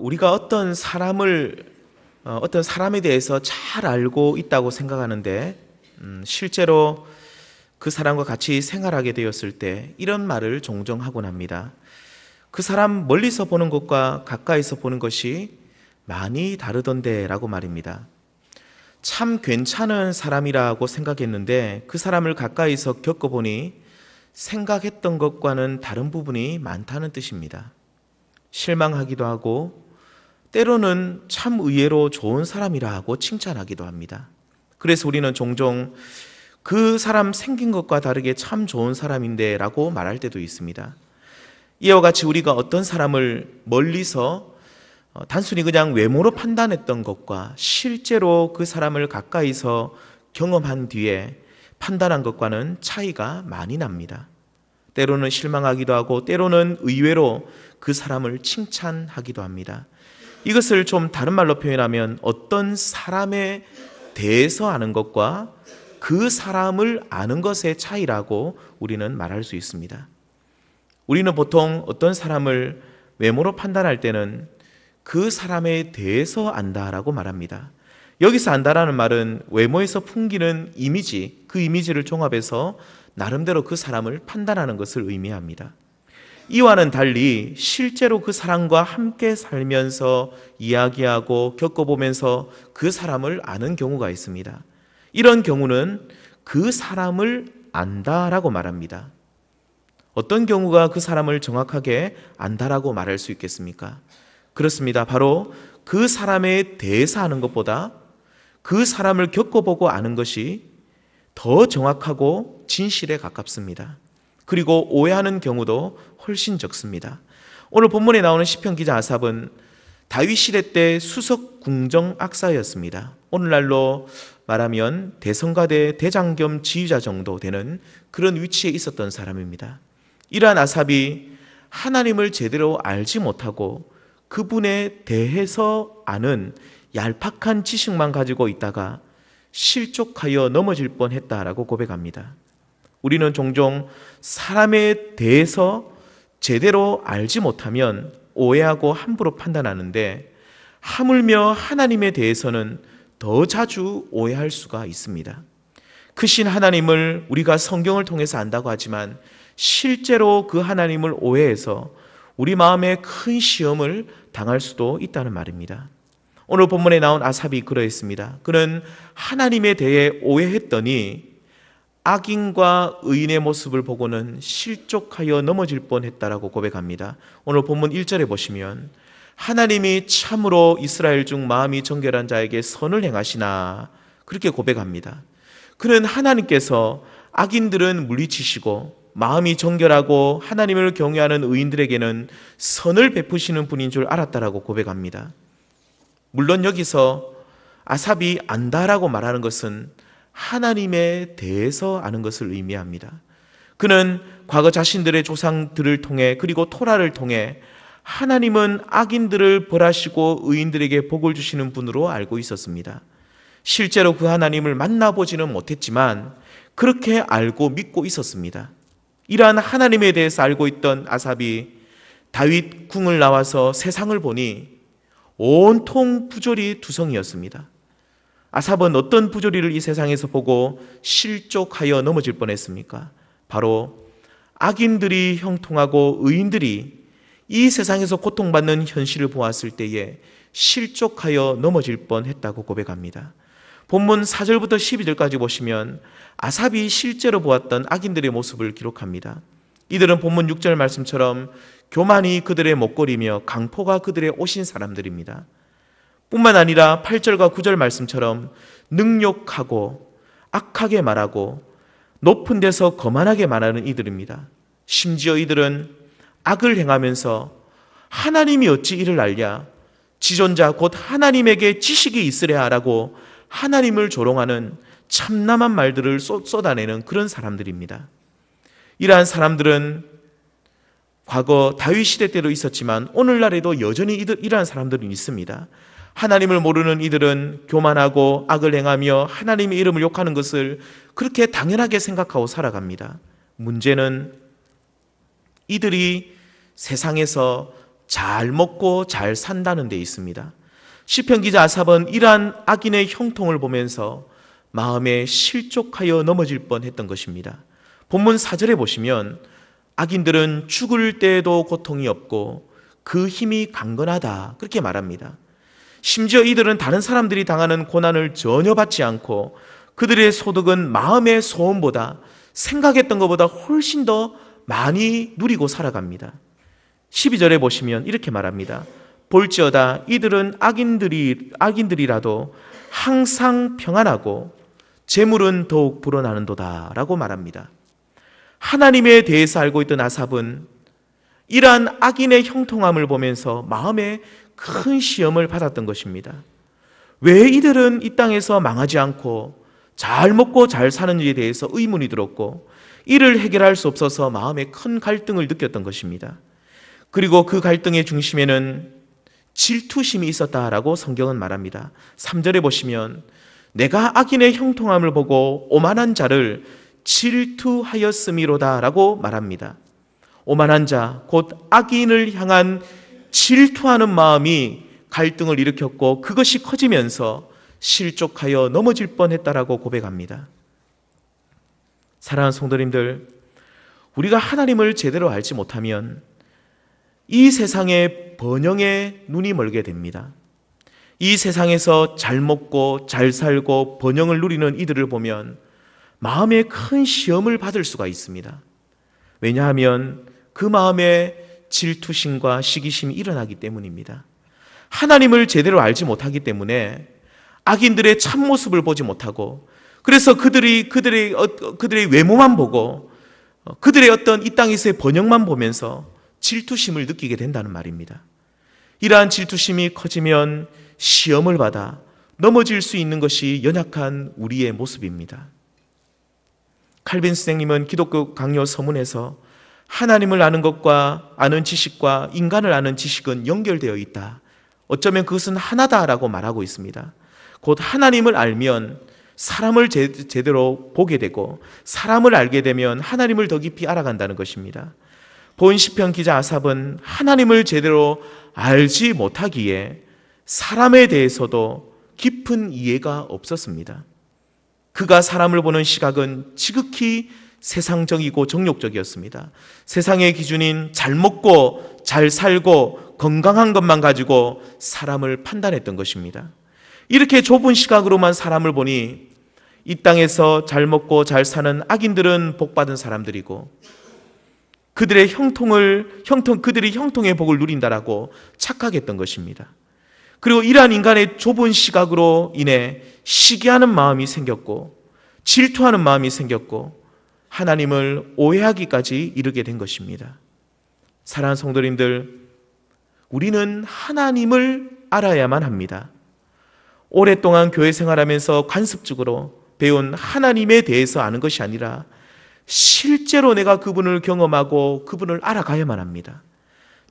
우리가 어떤 사람을 어, 어떤 사람에 대해서 잘 알고 있다고 생각하는데 음, 실제로 그 사람과 같이 생활하게 되었을 때 이런 말을 종종 하곤 합니다. 그 사람 멀리서 보는 것과 가까이서 보는 것이 많이 다르던데라고 말입니다. 참 괜찮은 사람이라고 생각했는데 그 사람을 가까이서 겪어보니 생각했던 것과는 다른 부분이 많다는 뜻입니다. 실망하기도 하고 때로는 참 의외로 좋은 사람이라고 칭찬하기도 합니다. 그래서 우리는 종종 그 사람 생긴 것과 다르게 참 좋은 사람인데 라고 말할 때도 있습니다. 이와 같이 우리가 어떤 사람을 멀리서 어, 단순히 그냥 외모로 판단했던 것과 실제로 그 사람을 가까이서 경험한 뒤에 판단한 것과는 차이가 많이 납니다. 때로는 실망하기도 하고 때로는 의외로 그 사람을 칭찬하기도 합니다. 이것을 좀 다른 말로 표현하면 어떤 사람에 대해서 아는 것과 그 사람을 아는 것의 차이라고 우리는 말할 수 있습니다. 우리는 보통 어떤 사람을 외모로 판단할 때는 그 사람에 대해서 안다라고 말합니다. 여기서 안다라는 말은 외모에서 풍기는 이미지, 그 이미지를 종합해서 나름대로 그 사람을 판단하는 것을 의미합니다. 이와는 달리 실제로 그 사람과 함께 살면서 이야기하고 겪어보면서 그 사람을 아는 경우가 있습니다. 이런 경우는 그 사람을 안다라고 말합니다. 어떤 경우가 그 사람을 정확하게 안다라고 말할 수 있겠습니까? 그렇습니다. 바로 그 사람에 대해서 아는 것보다 그 사람을 겪어보고 아는 것이 더 정확하고 진실에 가깝습니다. 그리고 오해하는 경우도 훨씬 적습니다. 오늘 본문에 나오는 시편 기자 아삽은 다윗 시대 때 수석 궁정 악사였습니다. 오늘날로 말하면 대성가대 대장 겸 지휘자 정도 되는 그런 위치에 있었던 사람입니다. 이러한 아삽이 하나님을 제대로 알지 못하고 그분에 대해서 아는 얄팍한 지식만 가지고 있다가 실족하여 넘어질 뻔 했다라고 고백합니다. 우리는 종종 사람에 대해서 제대로 알지 못하면 오해하고 함부로 판단하는데 하물며 하나님에 대해서는 더 자주 오해할 수가 있습니다. 크신 하나님을 우리가 성경을 통해서 안다고 하지만 실제로 그 하나님을 오해해서 우리 마음에 큰 시험을 당할 수도 있다는 말입니다. 오늘 본문에 나온 아삽이 그러했습니다. 그는 하나님에 대해 오해했더니 악인과 의인의 모습을 보고는 실족하여 넘어질 뻔했다라고 고백합니다. 오늘 본문 1절에 보시면 하나님이 참으로 이스라엘 중 마음이 정결한 자에게 선을 행하시나 그렇게 고백합니다. 그는 하나님께서 악인들은 물리치시고 마음이 정결하고 하나님을 경외하는 의인들에게는 선을 베푸시는 분인 줄 알았다라고 고백합니다. 물론 여기서 아삽이 안다라고 말하는 것은 하나님에 대해서 아는 것을 의미합니다. 그는 과거 자신들의 조상들을 통해 그리고 토라를 통해 하나님은 악인들을 벌하시고 의인들에게 복을 주시는 분으로 알고 있었습니다. 실제로 그 하나님을 만나보지는 못했지만 그렇게 알고 믿고 있었습니다. 이러한 하나님에 대해서 알고 있던 아삽이 다윗 궁을 나와서 세상을 보니 온통 부조리 두성이었습니다. 아삽은 어떤 부조리를 이 세상에서 보고 실족하여 넘어질 뻔했습니까? 바로 악인들이 형통하고 의인들이 이 세상에서 고통받는 현실을 보았을 때에 실족하여 넘어질 뻔했다고 고백합니다. 본문 4절부터 12절까지 보시면 아삽이 실제로 보았던 악인들의 모습을 기록합니다. 이들은 본문 6절 말씀처럼 교만이 그들의 목걸이며 강포가 그들의 옷인 사람들입니다. 뿐만 아니라 8절과 9절 말씀처럼 능욕하고 악하게 말하고 높은 데서 거만하게 말하는 이들입니다. 심지어 이들은 악을 행하면서 하나님이 어찌 이를 알랴? 지존자 곧 하나님에게 지식이 있으랴 라고 하나님을 조롱하는 참남한 말들을 쏟아내는 그런 사람들입니다. 이러한 사람들은 과거 다윗 시대 때도 있었지만 오늘날에도 여전히 이러한 사람들은 있습니다. 하나님을 모르는 이들은 교만하고 악을 행하며 하나님의 이름을 욕하는 것을 그렇게 당연하게 생각하고 살아갑니다. 문제는 이들이 세상에서 잘 먹고 잘 산다는 데 있습니다. 시편 기자 아삽은 이러한 악인의 형통을 보면서 마음에 실족하여 넘어질 뻔했던 것입니다. 본문 4절에 보시면 악인들은 죽을 때에도 고통이 없고 그 힘이 강건하다 그렇게 말합니다. 심지어 이들은 다른 사람들이 당하는 고난을 전혀 받지 않고 그들의 소득은 마음의 소원보다 생각했던 것보다 훨씬 더 많이 누리고 살아갑니다. 12절에 보시면 이렇게 말합니다. 볼지어다 이들은 악인들이 악인들이라도 항상 평안하고 재물은 더욱 불어나는도다라고 말합니다. 하나님에 대해서 알고 있던 아삽은 이러한 악인의 형통함을 보면서 마음에 큰 시험을 받았던 것입니다. 왜 이들은 이 땅에서 망하지 않고 잘 먹고 잘 사는지에 대해서 의문이 들었고 이를 해결할 수 없어서 마음에 큰 갈등을 느꼈던 것입니다. 그리고 그 갈등의 중심에는 질투심이 있었다라고 성경은 말합니다. 3절에 보시면 내가 악인의 형통함을 보고 오만한 자를 질투하였음이로다라고 말합니다. 오만한 자, 곧 악인을 향한 질투하는 마음이 갈등을 일으켰고 그것이 커지면서 실족하여 넘어질 뻔했다라고 고백합니다. 사랑하는 성도님들, 우리가 하나님을 제대로 알지 못하면 이 세상의 번영에 눈이 멀게 됩니다. 이 세상에서 잘 먹고 잘 살고 번영을 누리는 이들을 보면 마음에 큰 시험을 받을 수가 있습니다. 왜냐하면 그 마음에 질투심과 시기심이 일어나기 때문입니다. 하나님을 제대로 알지 못하기 때문에 악인들의 참모습을 보지 못하고 그래서 그들이 그들의 어, 그들의 외모만 보고 어, 그들의 어떤 이 땅에서의 번영만 보면서 질투심을 느끼게 된다는 말입니다. 이러한 질투심이 커지면 시험을 받아 넘어질 수 있는 것이 연약한 우리의 모습입니다. 칼빈 스생님은 기독교 강요 서문에서 하나님을 아는 것과 아는 지식과 인간을 아는 지식은 연결되어 있다. 어쩌면 그것은 하나다라고 말하고 있습니다. 곧 하나님을 알면 사람을 제, 제대로 보게 되고 사람을 알게 되면 하나님을 더 깊이 알아간다는 것입니다. 본 시편 기자 아삽은 하나님을 제대로 알지 못하기에 사람에 대해서도 깊은 이해가 없었습니다. 그가 사람을 보는 시각은 지극히 세상적이고 정욕적이었습니다. 세상의 기준인 잘 먹고 잘 살고 건강한 것만 가지고 사람을 판단했던 것입니다. 이렇게 좁은 시각으로만 사람을 보니 이 땅에서 잘 먹고 잘 사는 악인들은 복받은 사람들이고 그들의 형통을 형통 그들이 형통의 복을 누린다라고 착각했던 것입니다. 그리고 이러한 인간의 좁은 시각으로 인해 시기하는 마음이 생겼고 질투하는 마음이 생겼고 하나님을 오해하기까지 이르게 된 것입니다. 사랑하는 성도님들, 우리는 하나님을 알아야만 합니다. 오랫동안 교회 생활하면서 관습적으로 배운 하나님에 대해서 아는 것이 아니라 실제로 내가 그분을 경험하고 그분을 알아가야만 합니다.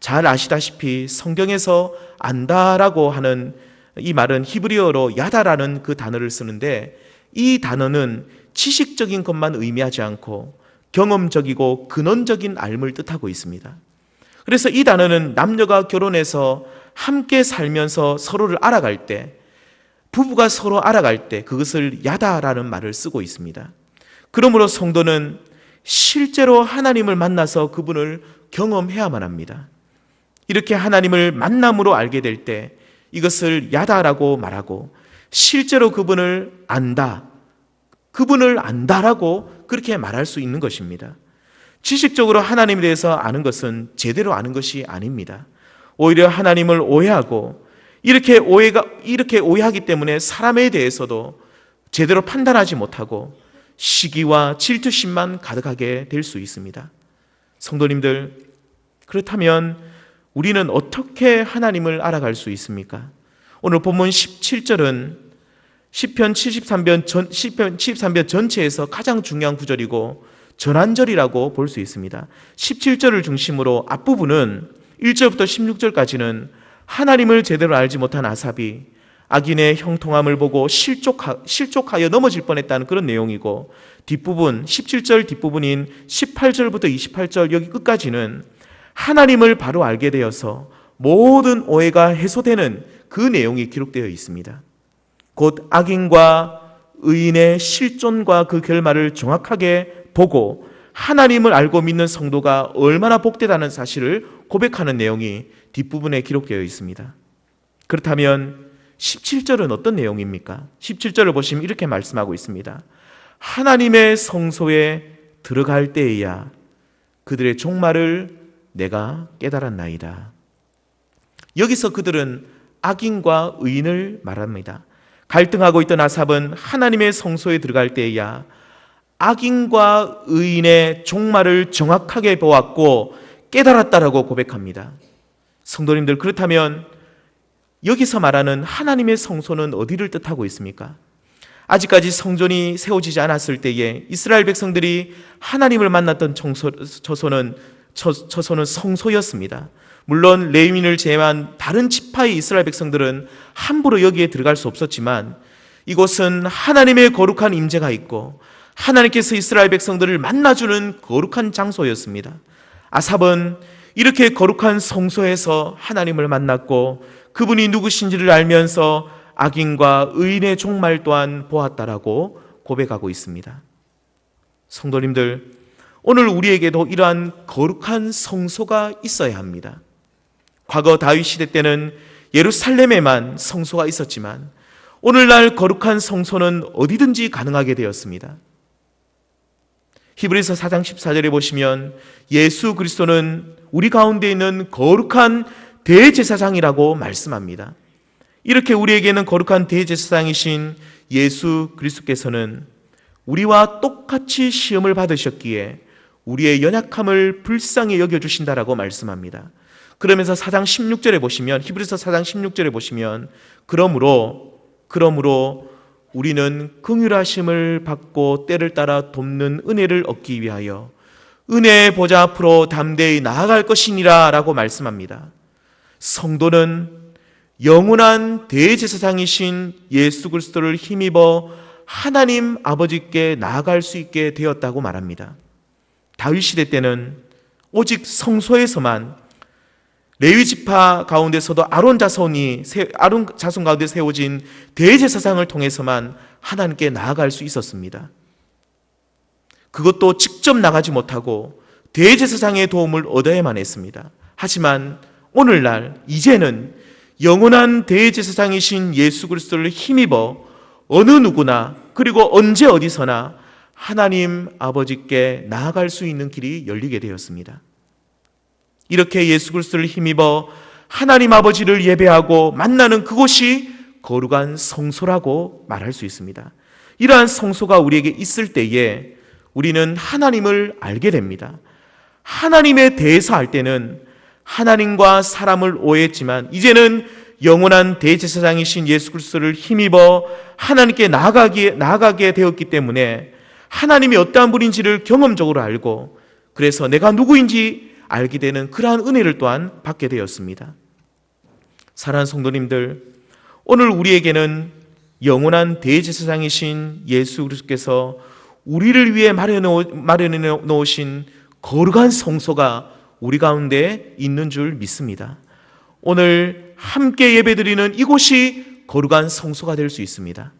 잘 아시다시피 성경에서 안다라고 하는 이 말은 히브리어로 야다라는 그 단어를 쓰는데 이 단어는 지식적인 것만 의미하지 않고 경험적이고 근원적인 알을 뜻하고 있습니다. 그래서 이 단어는 남녀가 결혼해서 함께 살면서 서로를 알아갈 때, 부부가 서로 알아갈 때 그것을 야다라는 말을 쓰고 있습니다. 그러므로 성도는 실제로 하나님을 만나서 그분을 경험해야만 합니다. 이렇게 하나님을 만남으로 알게 될 때 이것을 야다라고 말하고 실제로 그분을 안다, 그분을 안다라고 그렇게 말할 수 있는 것입니다. 지식적으로 하나님에 대해서 아는 것은 제대로 아는 것이 아닙니다. 오히려 하나님을 오해하고 이렇게 오해가 이렇게 오해하기 때문에 사람에 대해서도 제대로 판단하지 못하고 시기와 질투심만 가득하게 될 수 있습니다. 성도님들 그렇다면 우리는 어떻게 하나님을 알아갈 수 있습니까? 오늘 본문 17절은 시편 73편 전 시편 73편 전체에서 가장 중요한 구절이고 전환절이라고 볼 수 있습니다. 17절을 중심으로 앞부분은 1절부터 16절까지는 하나님을 제대로 알지 못한 아삽이 악인의 형통함을 보고 실족하, 실족하여 넘어질 뻔했다는 그런 내용이고 뒷부분 17절 뒷부분인 18절부터 28절 여기 끝까지는 하나님을 바로 알게 되어서 모든 오해가 해소되는 그 내용이 기록되어 있습니다. 곧 악인과 의인의 실존과 그 결말을 정확하게 보고 하나님을 알고 믿는 성도가 얼마나 복되다는 사실을 고백하는 내용이 뒷부분에 기록되어 있습니다. 그렇다면 17절은 어떤 내용입니까? 17절을 보시면 이렇게 말씀하고 있습니다. 하나님의 성소에 들어갈 때에야 그들의 종말을 내가 깨달았나이다. 여기서 그들은 악인과 의인을 말합니다. 갈등하고 있던 아삽은 하나님의 성소에 들어갈 때에야 악인과 의인의 종말을 정확하게 보았고 깨달았다라고 고백합니다. 성도님들 그렇다면 여기서 말하는 하나님의 성소는 어디를 뜻하고 있습니까? 아직까지 성전이 세워지지 않았을 때에 이스라엘 백성들이 하나님을 만났던 청소, 처소는 처, 처소는 성소였습니다. 물론 레위인을 제외한 다른 지파의 이스라엘 백성들은 함부로 여기에 들어갈 수 없었지만 이곳은 하나님의 거룩한 임재가 있고 하나님께서 이스라엘 백성들을 만나주는 거룩한 장소였습니다. 아삽은 이렇게 거룩한 성소에서 하나님을 만났고 그분이 누구신지를 알면서 악인과 의인의 종말 또한 보았다라고 고백하고 있습니다. 성도님들, 오늘 우리에게도 이러한 거룩한 성소가 있어야 합니다. 과거 다윗 시대 때는 예루살렘에만 성소가 있었지만 오늘날 거룩한 성소는 어디든지 가능하게 되었습니다. 히브리서 4장 14절에 보시면 예수 그리스도는 우리 가운데 있는 거룩한 대제사장이라고 말씀합니다. 이렇게 우리에게는 거룩한 대제사장이신 예수 그리스도께서는 우리와 똑같이 시험을 받으셨기에 우리의 연약함을 불쌍히 여겨 주신다라고 말씀합니다. 그러면서 4장 16절에 보시면 히브리서 4장 16절에 보시면 그러므로 그러므로 우리는 긍휼하심을 받고 때를 따라 돕는 은혜를 얻기 위하여 은혜의 보좌 앞으로 담대히 나아갈 것이니라라고 말씀합니다. 성도는 영원한 대제사장이신 예수 그리스도를 힘입어 하나님 아버지께 나아갈 수 있게 되었다고 말합니다. 다윗 시대 때는 오직 성소에서만 레위 지파 가운데서도 아론 자손이 아론 자손 가운데 세워진 대제사장을 통해서만 하나님께 나아갈 수 있었습니다. 그것도 직접 나가지 못하고 대제사장의 도움을 얻어야만 했습니다. 하지만 오늘날 이제는 영원한 대제사장이신 예수 그리스도를 힘입어 어느 누구나 그리고 언제 어디서나 하나님 아버지께 나아갈 수 있는 길이 열리게 되었습니다. 이렇게 예수 그리스도를 힘입어 하나님 아버지를 예배하고 만나는 그곳이 거룩한 성소라고 말할 수 있습니다. 이러한 성소가 우리에게 있을 때에 우리는 하나님을 알게 됩니다. 하나님에 대해서 알 때는 하나님과 사람을 오해했지만 이제는 영원한 대제사장이신 예수 그리스도를 힘입어 하나님께 나아가게 나아가게 되었기 때문에 하나님이 어떠한 분인지를 경험적으로 알고 그래서 내가 누구인지 알게 되는 그러한 은혜를 또한 받게 되었습니다. 사랑하는 성도님들, 오늘 우리에게는 영원한 대제사장이신 예수 그리스도께서 우리를 위해 마련해 놓으신 거룩한 성소가 우리 가운데 있는 줄 믿습니다. 오늘 함께 예배드리는 이곳이 거룩한 성소가 될 수 있습니다.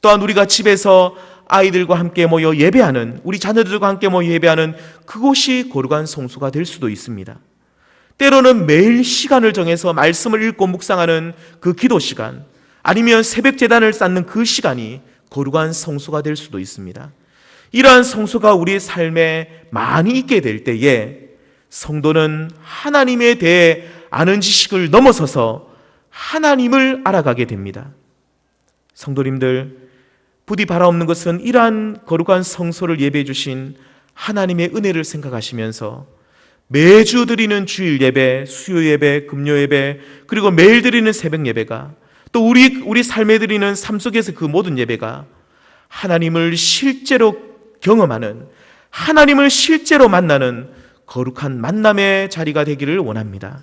또한 우리가 집에서 아이들과 함께 모여 예배하는 우리 자녀들과 함께 모여 예배하는 그곳이 거룩한 성소가 될 수도 있습니다. 때로는 매일 시간을 정해서 말씀을 읽고 묵상하는 그 기도 시간 아니면 새벽 재단을 쌓는 그 시간이 거룩한 성소가 될 수도 있습니다. 이러한 성소가 우리의 삶에 많이 있게 될 때에 성도는 하나님에 대해 아는 지식을 넘어서서 하나님을 알아가게 됩니다. 성도님들, 부디 바라옵는 것은 이러한 거룩한 성소를 예배해 주신 하나님의 은혜를 생각하시면서 매주 드리는 주일 예배, 수요 예배, 금요 예배, 그리고 매일 드리는 새벽 예배가 또 우리 우리 삶에 드리는 삶 속에서 그 모든 예배가 하나님을 실제로 경험하는 하나님을 실제로 만나는 거룩한 만남의 자리가 되기를 원합니다.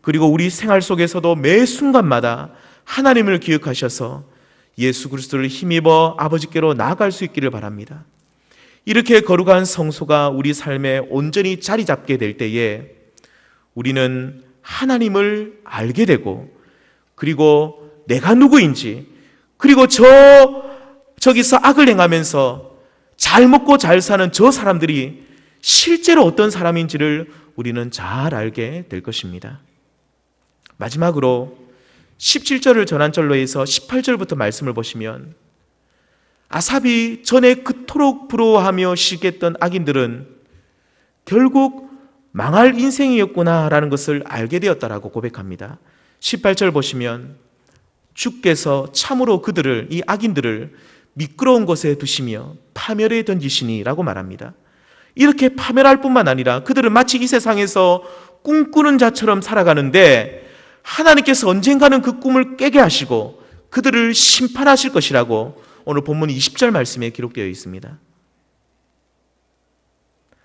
그리고 우리 생활 속에서도 매 순간마다 하나님을 기억하셔서 예수 그리스도를 힘입어 아버지께로 나아갈 수 있기를 바랍니다. 이렇게 거룩한 성소가 우리 삶에 온전히 자리 잡게 될 때에 우리는 하나님을 알게 되고 그리고 내가 누구인지 그리고 저 저기서 악을 행하면서 잘 먹고 잘 사는 저 사람들이 실제로 어떤 사람인지를 우리는 잘 알게 될 것입니다. 마지막으로 17절을 전한절로 해서 18절부터 말씀을 보시면 아삽이 전에 그토록 부러워하며 시기했던 악인들은 결국 망할 인생이었구나라는 것을 알게 되었다라고 고백합니다. 18절 보시면 주께서 참으로 그들을 이 악인들을 미끄러운 곳에 두시며 파멸에 던지시니라고 말합니다. 이렇게 파멸할 뿐만 아니라 그들은 마치 이 세상에서 꿈꾸는 자처럼 살아가는데 하나님께서 언젠가는 그 꿈을 깨게 하시고 그들을 심판하실 것이라고 오늘 본문 20절 말씀에 기록되어 있습니다.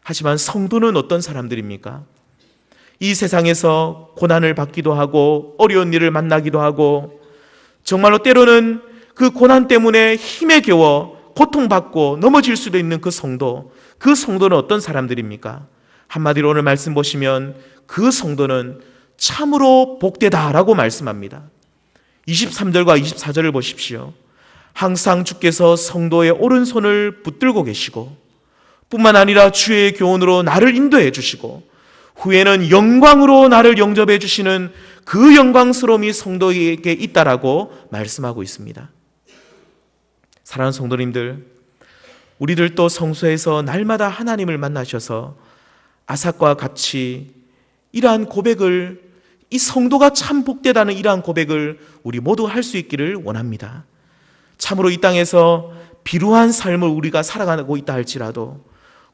하지만 성도는 어떤 사람들입니까? 이 세상에서 고난을 받기도 하고 어려운 일을 만나기도 하고 정말로 때로는 그 고난 때문에 힘에 겨워 고통받고 넘어질 수도 있는 그 성도, 그 성도는 어떤 사람들입니까? 한마디로 오늘 말씀 보시면 그 성도는 참으로 복되다라고 말씀합니다. 23절과 24절을 보십시오. 항상 주께서 성도의 오른손을 붙들고 계시고 뿐만 아니라 주의 교훈으로 나를 인도해 주시고 후에는 영광으로 나를 영접해 주시는 그 영광스러움이 성도에게 있다라고 말씀하고 있습니다. 사랑하는 성도님들, 우리들도 성소에서 날마다 하나님을 만나셔서 아삭과 같이 이러한 고백을 이 성도가 참 복되다는 이러한 고백을 우리 모두 할 수 있기를 원합니다. 참으로 이 땅에서 비루한 삶을 우리가 살아가고 있다 할지라도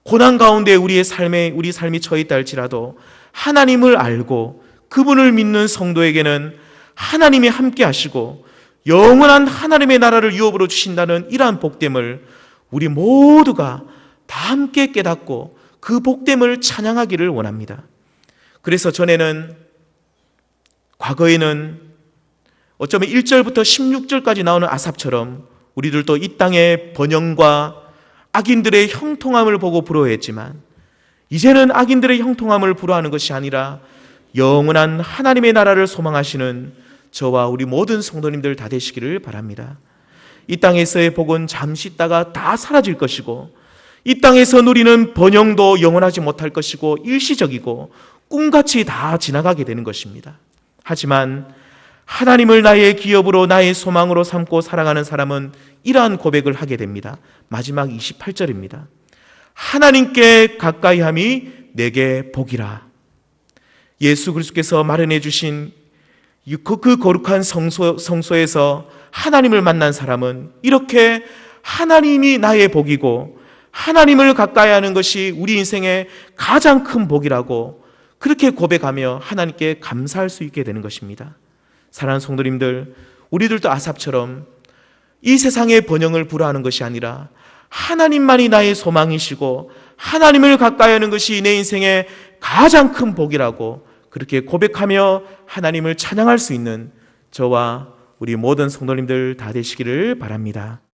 고난 가운데 우리의 삶에 우리 삶이 처해 있다 할지라도 하나님을 알고 그분을 믿는 성도에게는 하나님이 함께 하시고 영원한 하나님의 나라를 유업으로 주신다는 이러한 복됨을 우리 모두가 다 함께 깨닫고 그 복됨을 찬양하기를 원합니다. 그래서 전에는 과거에는 어쩌면 1절부터 16절까지 나오는 아삽처럼 우리들도 이 땅의 번영과 악인들의 형통함을 보고 부러워했지만 이제는 악인들의 형통함을 부러워하는 것이 아니라 영원한 하나님의 나라를 소망하시는 저와 우리 모든 성도님들 다 되시기를 바랍니다. 이 땅에서의 복은 잠시 있다가 다 사라질 것이고 이 땅에서 누리는 번영도 영원하지 못할 것이고 일시적이고 꿈같이 다 지나가게 되는 것입니다. 하지만 하나님을 나의 기업으로 나의 소망으로 삼고 살아가는 사람은 이러한 고백을 하게 됩니다. 마지막 28절입니다. 하나님께 가까이 함이 내게 복이라. 예수 그리스도께서 마련해 주신 그, 그 거룩한 성소, 성소에서 하나님을 만난 사람은 이렇게 하나님이 나의 복이고 하나님을 가까이 하는 것이 우리 인생의 가장 큰 복이라고 그렇게 고백하며 하나님께 감사할 수 있게 되는 것입니다. 사랑하는 성도님들, 우리들도 아삽처럼 이 세상의 번영을 불허하는 것이 아니라 하나님만이 나의 소망이시고 하나님을 가까이 하는 것이 내 인생의 가장 큰 복이라고 그렇게 고백하며 하나님을 찬양할 수 있는 저와 우리 모든 성도님들 다 되시기를 바랍니다.